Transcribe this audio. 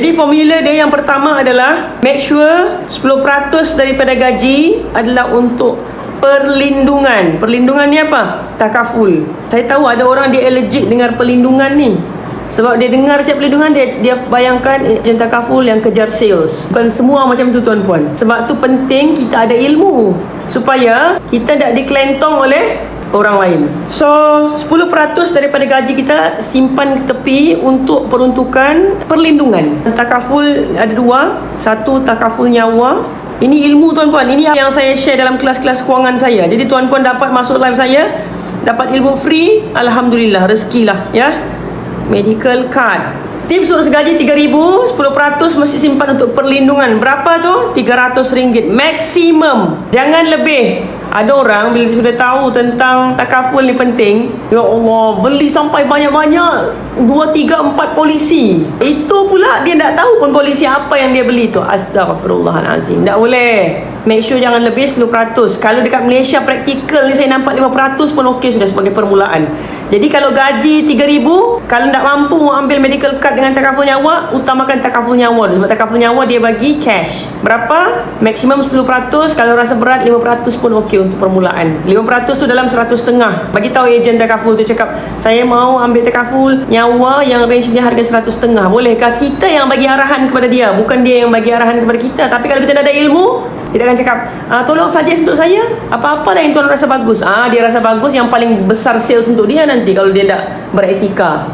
Jadi formula dia yang pertama adalah make sure 10% daripada gaji adalah untuk perlindungan. Perlindungan ni apa? Takaful. Saya tahu ada orang dia allergic dengan perlindungan ni. Sebab dia dengar cakap perlindungan dia dia bayangkan ejen takaful yang kejar sales. Bukan semua macam tu tuan-puan. Sebab tu penting kita ada ilmu supaya kita tak dikelentong oleh orang lain. So, 10% daripada gaji kita simpan tepi untuk peruntukan perlindungan. Takaful ada dua. Satu takaful nyawa. Ini ilmu tuan-puan. Ini yang saya share dalam kelas-kelas kewangan saya. Jadi tuan-puan dapat masuk live saya, dapat ilmu free, alhamdulillah, rezekilah ya. Medical card. Tips untuk segaji 3000 10% mesti simpan untuk perlindungan. Berapa tu? RM300 Maksimum. Jangan lebih. Ada orang bila dia sudah tahu tentang takaful ni penting Ya Allah Beli sampai banyak-banyak. 2, 3, 4 polisi. Itu pula dia tak tahu pun polisi apa yang dia beli tu. Astaghfirullahalazim. Tak boleh. Make sure jangan lebih 10% Kalau dekat Malaysia praktikal ni saya nampak 5% pun okey sudah sebagai permulaan. Jadi kalau gaji 3000 Kalau tak mampu ambil medical card dengan takaful nyawa Utamakan takaful nyawa dulu Sebab takaful nyawa dia bagi cash. Berapa? Maksimum 10% Kalau rasa berat 5% pun okey untuk permulaan. 5% tu dalam 100 setengah. Bagi tahu ejen takaful tu cakap Saya mau ambil takaful nyawa yang range dia harga 100 setengah. Bolehkah kita yang bagi arahan kepada dia? Bukan dia yang bagi arahan kepada kita. Tapi kalau kita tak ada ilmu kita akan cakap, ah, tolong suggest untuk saya. Apa-apa lah yang tuan rasa bagus. Ah, Dia rasa bagus yang paling besar sales untuk dia nanti Kalau dia tak beretika